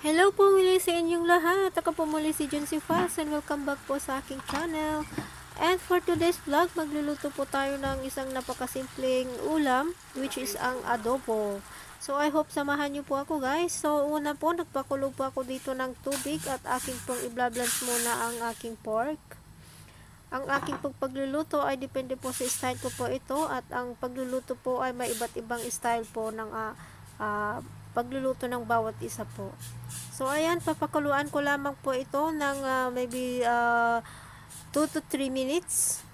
Hello po muli sa inyong lahat. Ako po muli si C. Fals and welcome back po sa aking channel. And for today's vlog, magluluto po tayo ng isang napakasimpleng ulam which is ang adobo. So I hope samahan niyo po ako guys. So una po, nagpakulo po ako dito ng tubig at aking pong i-blance muna ang aking pork. Ang aking pagluluto ay depende po sa style ko po ito at ang pagluluto po ay may iba't ibang style po ng ah, ah, pagluluto ng bawat isa po. So ayan, papakuluan ko lamang po ito ng ah, maybe 2 to 3 minutes.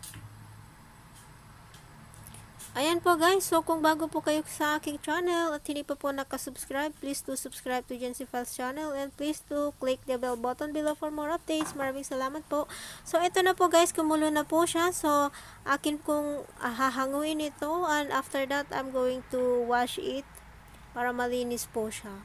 Ayan po guys, so kung bago po kayo sa aking channel at hindi pa po nakasubscribe, please do subscribe to Jency Files channel and please do click the bell button below for more updates. Maraming salamat po. So ito na po guys, kumulo na po siya. So akin kong ah, hahanguin ito and after that I'm going to wash it para malinis po siya.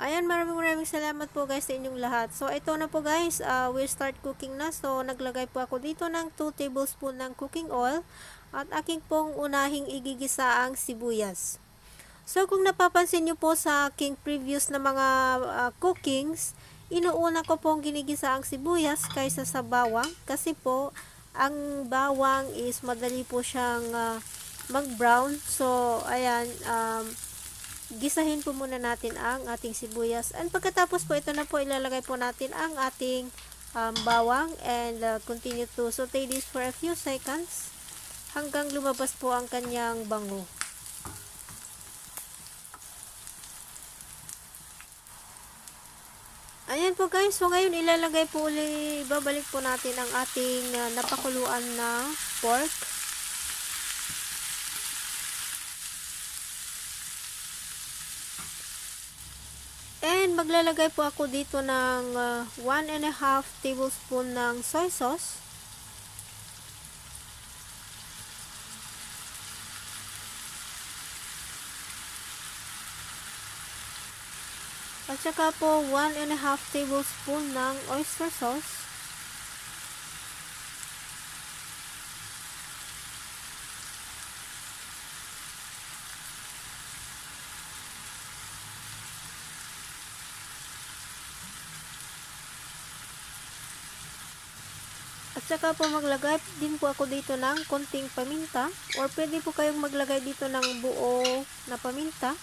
Ayan, maraming maraming salamat po guys sa inyong lahat. So, ito na po guys, uh, we'll start cooking na. So, naglagay po ako dito ng 2 tablespoon ng cooking oil at aking pong unahing igigisa ang sibuyas. So, kung napapansin nyo po sa aking previous na mga uh, cookings, inuuna ko pong ginigisa ang sibuyas kaysa sa bawang kasi po, ang bawang is madali po siyang uh, mag-brown. So, ayan, um, gisahin po muna natin ang ating sibuyas. And pagkatapos po, ito na po ilalagay po natin ang ating um, bawang and uh, continue to saute this for a few seconds hanggang lumabas po ang kanyang bango. Ayan po guys, so ngayon ilalagay po ulit, babalik po natin ang ating uh, napakuluan na pork. And maglalagay po ako dito ng 1 uh, and a half tablespoon ng soy sauce. At saka po 1 and a half tablespoon ng oyster sauce. At saka po maglagay din po ako dito ng konting paminta or pwede po kayong maglagay dito ng buo na paminta.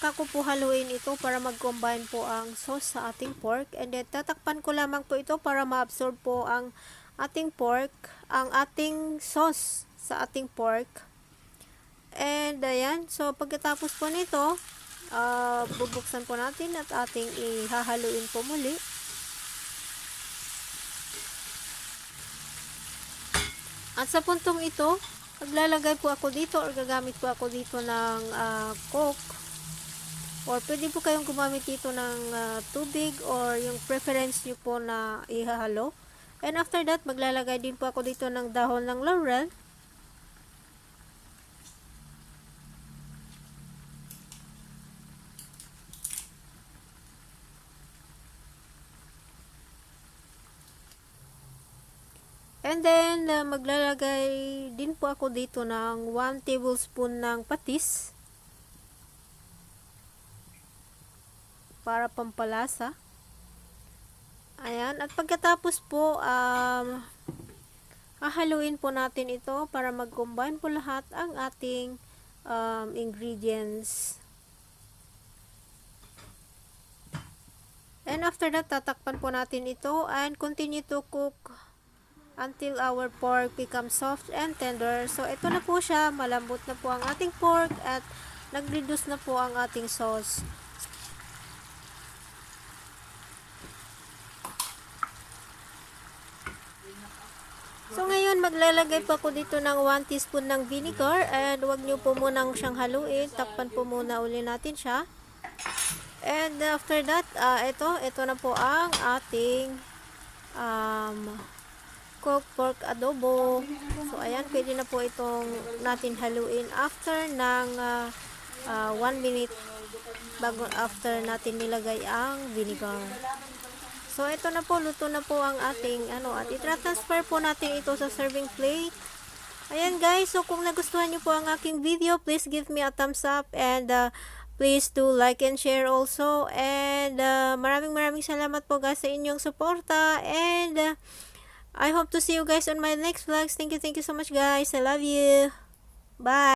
Saka ko po haluin ito para mag-combine po ang sauce sa ating pork and then tatakpan ko lamang po ito para ma-absorb po ang ating pork, ang ating sauce sa ating pork. And ayan, so pagkatapos po nito, uh, bubuksan po natin at ating ihahaluin po muli. At sa puntong ito, maglalagay po ako dito or gagamit po ako dito ng uh, coke or pwede po kayong gumamit dito ng uh, tubig or yung preference nyo po na ihahalo. And after that, maglalagay din po ako dito ng dahon ng laurel. And then, uh, maglalagay din po ako dito ng 1 tablespoon ng patis. Para pampalasa. Ayan. At pagkatapos po, um, hahaluin po natin ito para mag-combine po lahat ang ating um, ingredients. And after that, tatakpan po natin ito and continue to cook until our pork becomes soft and tender. So, ito na po siya. Malambot na po ang ating pork at nag-reduce na po ang ating sauce. So ngayon maglalagay po ako dito ng 1 teaspoon ng vinegar and wag niyo po munang siyang haluin. Takpan po muna uli natin siya. And after that, uh, ito, ito na po ang ating um, cooked pork adobo. So ayan, pwede na po itong natin haluin after ng 1 uh, uh, minute bago after natin nilagay ang vinegar. So ito na po, luto na po ang ating, ano, at itra-transfer po natin ito sa serving plate. Ayan guys, so kung nagustuhan nyo po ang aking video, please give me a thumbs up and uh, please do like and share also. And uh, maraming maraming salamat po guys sa inyong suporta. And uh, I hope to see you guys on my next vlogs. Thank you, thank you so much guys. I love you. Bye.